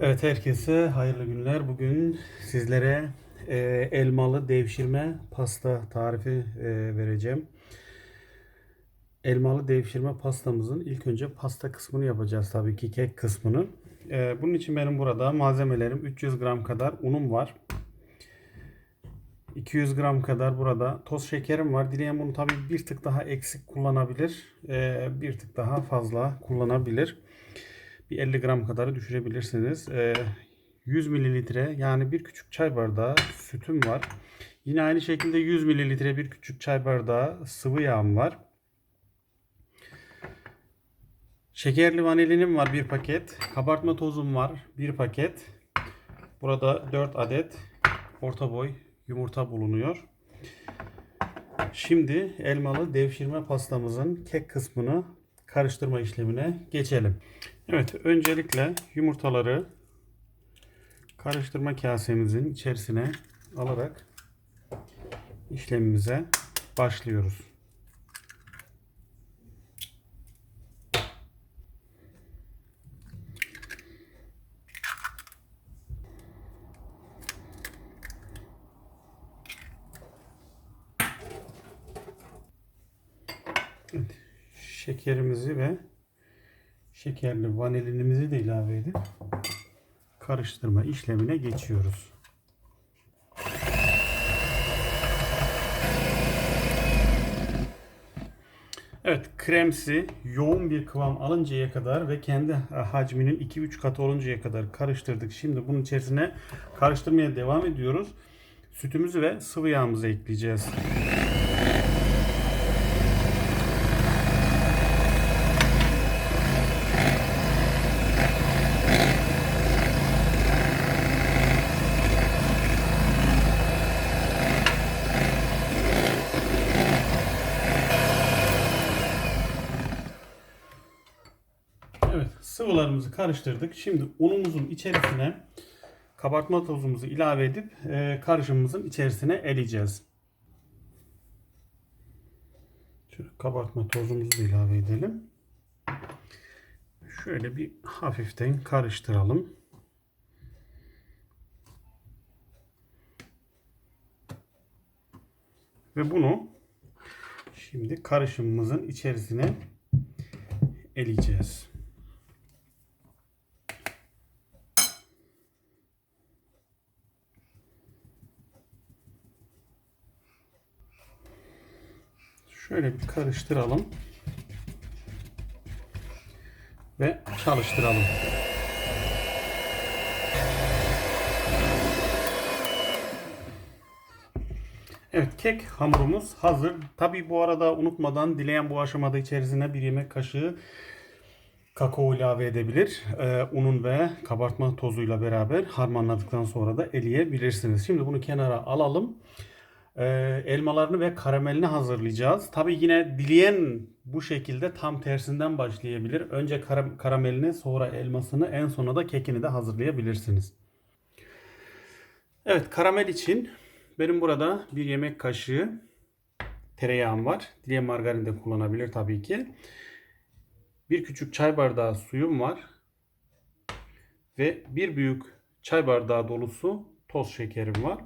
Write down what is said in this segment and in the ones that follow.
Evet herkese hayırlı günler. Bugün sizlere e, elmalı devşirme pasta tarifi e, vereceğim. Elmalı devşirme pastamızın ilk önce pasta kısmını yapacağız tabii ki kek kısmını. E, bunun için benim burada malzemelerim 300 gram kadar unum var. 200 gram kadar burada toz şekerim var. Dileyen bunu tabii bir tık daha eksik kullanabilir. E, bir tık daha fazla kullanabilir bir 50 gram kadarı düşürebilirsiniz. Ee, 100 mililitre yani bir küçük çay bardağı sütüm var. Yine aynı şekilde 100 mililitre bir küçük çay bardağı sıvı yağım var. Şekerli vanilinim var bir paket. Kabartma tozum var bir paket. Burada 4 adet orta boy yumurta bulunuyor. Şimdi elmalı devşirme pastamızın kek kısmını karıştırma işlemine geçelim. Evet, öncelikle yumurtaları karıştırma kasemizin içerisine alarak işlemimize başlıyoruz. Evet, şekerimizi ve şekerli vanilinimizi de ilave edip karıştırma işlemine geçiyoruz. Evet, kremsi yoğun bir kıvam alıncaya kadar ve kendi hacminin 2-3 katı oluncaya kadar karıştırdık. Şimdi bunun içerisine karıştırmaya devam ediyoruz. Sütümüzü ve sıvı yağımızı ekleyeceğiz. Evet, sıvılarımızı karıştırdık. Şimdi unumuzun içerisine kabartma tozumuzu ilave edip e, karışımımızın içerisine eleyeceğiz. Şöyle kabartma tozumuzu da ilave edelim. Şöyle bir hafiften karıştıralım. Ve bunu şimdi karışımımızın içerisine eleyeceğiz. Şöyle bir karıştıralım. Ve çalıştıralım. Evet kek hamurumuz hazır. Tabi bu arada unutmadan dileyen bu aşamada içerisine bir yemek kaşığı kakao ilave edebilir. Ee, unun ve kabartma tozuyla beraber harmanladıktan sonra da eleyebilirsiniz. Şimdi bunu kenara alalım. Ee, elmalarını ve karamelini hazırlayacağız. Tabi yine dileyen bu şekilde tam tersinden başlayabilir. Önce kara- karamelini sonra elmasını en sona da kekini de hazırlayabilirsiniz. Evet karamel için benim burada bir yemek kaşığı tereyağım var. Dileyen margarin de kullanabilir tabii ki. Bir küçük çay bardağı suyum var. Ve bir büyük çay bardağı dolusu toz şekerim var.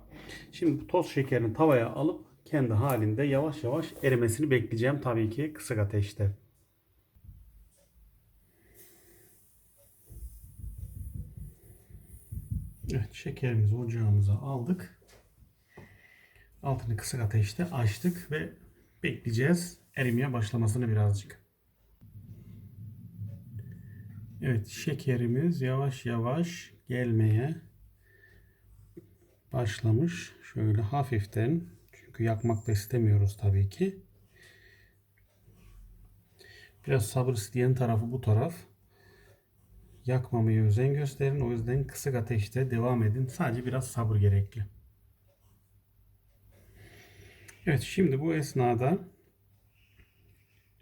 Şimdi toz şekerini tavaya alıp kendi halinde yavaş yavaş erimesini bekleyeceğim tabii ki kısık ateşte. Evet şekerimizi ocağımıza aldık. Altını kısık ateşte açtık ve bekleyeceğiz erimeye başlamasını birazcık. Evet şekerimiz yavaş yavaş gelmeye başlamış. Şöyle hafiften çünkü yakmak da istemiyoruz tabii ki. Biraz sabır isteyen tarafı bu taraf. Yakmamaya özen gösterin. O yüzden kısık ateşte devam edin. Sadece biraz sabır gerekli. Evet şimdi bu esnada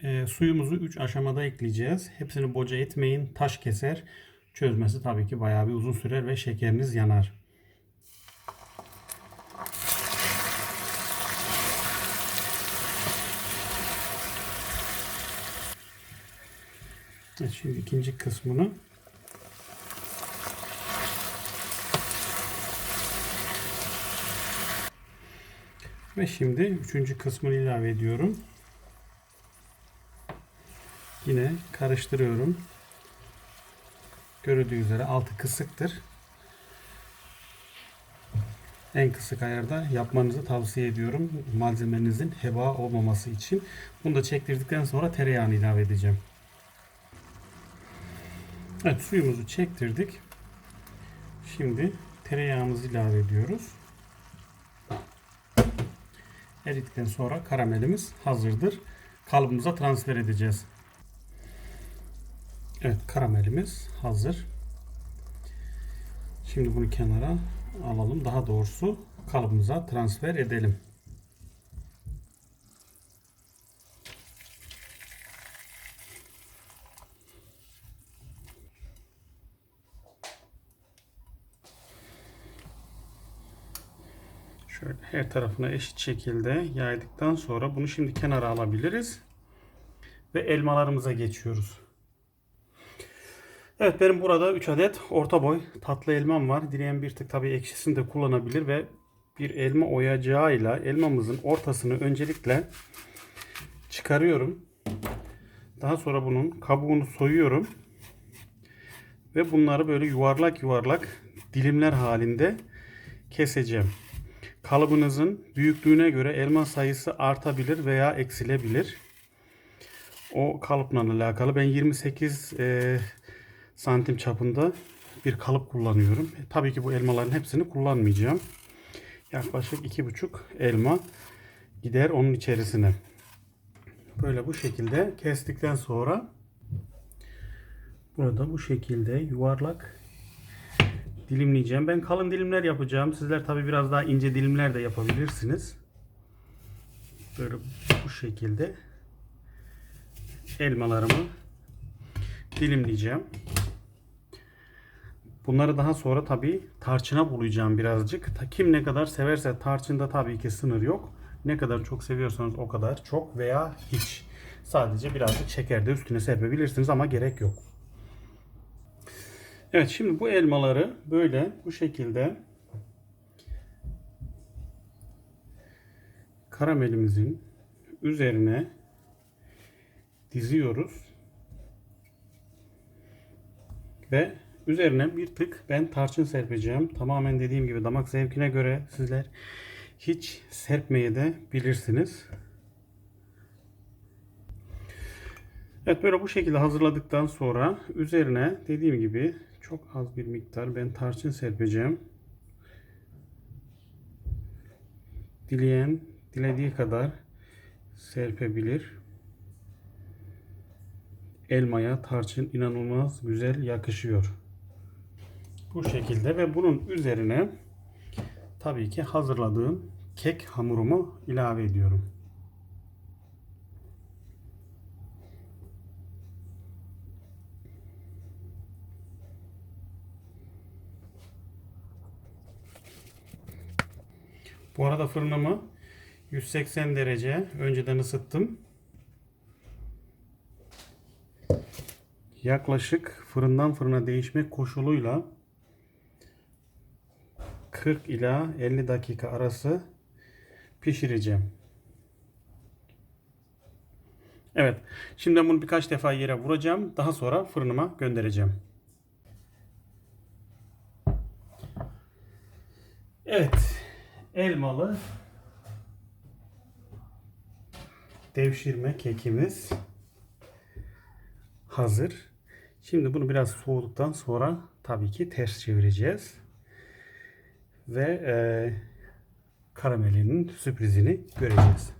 e, suyumuzu 3 aşamada ekleyeceğiz. Hepsini boca etmeyin. Taş keser. Çözmesi tabii ki bayağı bir uzun sürer ve şekeriniz yanar. Şimdi ikinci kısmını Ve şimdi üçüncü kısmını ilave ediyorum. Yine karıştırıyorum. Görüldüğü üzere altı kısıktır. En kısık ayarda yapmanızı tavsiye ediyorum. Malzemenizin heba olmaması için. Bunu da çektirdikten sonra tereyağını ilave edeceğim. Evet suyumuzu çektirdik. Şimdi tereyağımızı ilave ediyoruz. Eridikten sonra karamelimiz hazırdır. Kalıbımıza transfer edeceğiz. Evet karamelimiz hazır. Şimdi bunu kenara alalım. Daha doğrusu kalıbımıza transfer edelim. Şöyle her tarafına eşit şekilde yaydıktan sonra bunu şimdi kenara alabiliriz. Ve elmalarımıza geçiyoruz. Evet benim burada 3 adet orta boy tatlı elmam var. Dileyen bir tık tabii ekşisini de kullanabilir ve bir elma oyacağıyla elmamızın ortasını öncelikle çıkarıyorum. Daha sonra bunun kabuğunu soyuyorum. Ve bunları böyle yuvarlak yuvarlak dilimler halinde keseceğim. Kalıbınızın büyüklüğüne göre elma sayısı artabilir veya eksilebilir. O kalıpla alakalı. Ben 28 e, santim çapında bir kalıp kullanıyorum. E, tabii ki bu elmaların hepsini kullanmayacağım. Yaklaşık 2,5 elma gider onun içerisine. Böyle bu şekilde kestikten sonra burada bu şekilde yuvarlak dilimleyeceğim. Ben kalın dilimler yapacağım. Sizler tabi biraz daha ince dilimler de yapabilirsiniz. Böyle bu şekilde elmalarımı dilimleyeceğim. Bunları daha sonra tabi tarçına bulayacağım birazcık. Kim ne kadar severse tarçında tabii ki sınır yok. Ne kadar çok seviyorsanız o kadar çok veya hiç. Sadece birazcık şeker de üstüne serpebilirsiniz ama gerek yok. Evet şimdi bu elmaları böyle bu şekilde karamelimizin üzerine diziyoruz. Ve üzerine bir tık ben tarçın serpeceğim. Tamamen dediğim gibi damak zevkine göre sizler hiç serpmeye de bilirsiniz. Evet böyle bu şekilde hazırladıktan sonra üzerine dediğim gibi çok az bir miktar ben tarçın serpeceğim. Dileyen dilediği kadar serpebilir. Elmaya tarçın inanılmaz güzel yakışıyor. Bu şekilde ve bunun üzerine tabii ki hazırladığım kek hamurumu ilave ediyorum. Bu arada fırınımı 180 derece önceden ısıttım. Yaklaşık fırından fırına değişmek koşuluyla 40 ila 50 dakika arası pişireceğim. Evet. Şimdi bunu birkaç defa yere vuracağım. Daha sonra fırınıma göndereceğim. Evet elmalı devşirme kekimiz hazır. Şimdi bunu biraz soğuduktan sonra tabii ki ters çevireceğiz. Ve e, karamelinin sürprizini göreceğiz.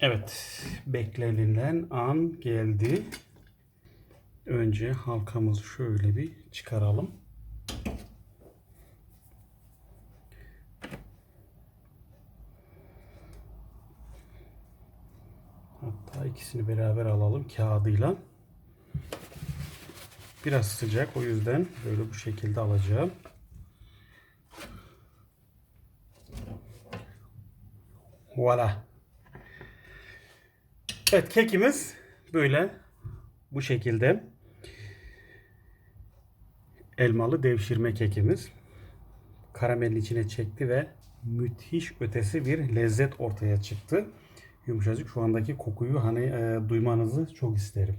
Evet, beklenilen an geldi. Önce halkamızı şöyle bir çıkaralım. Hatta ikisini beraber alalım kağıdıyla. Biraz sıcak o yüzden böyle bu şekilde alacağım. Voila. Evet kekimiz böyle bu şekilde elmalı devşirme kekimiz. karamelin içine çekti ve müthiş ötesi bir lezzet ortaya çıktı. Yumuşacık şu andaki kokuyu hani e, duymanızı çok isterim.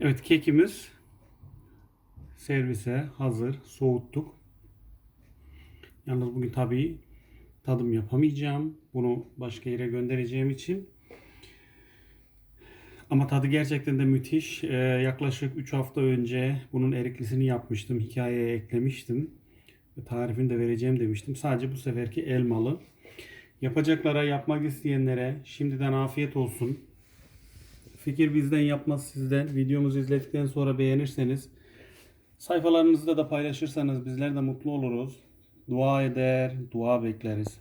Evet kekimiz servise hazır. Soğuttuk. Yalnız bugün tabii tadım yapamayacağım. Bunu başka yere göndereceğim için. Ama tadı gerçekten de müthiş. Ee, yaklaşık 3 hafta önce bunun eriklisini yapmıştım. Hikayeye eklemiştim. Tarifini de vereceğim demiştim. Sadece bu seferki elmalı. Yapacaklara, yapmak isteyenlere şimdiden afiyet olsun. Fikir bizden yapmaz sizden. Videomuzu izledikten sonra beğenirseniz sayfalarınızda da paylaşırsanız bizler de mutlu oluruz. Dua eder, dua bekleriz.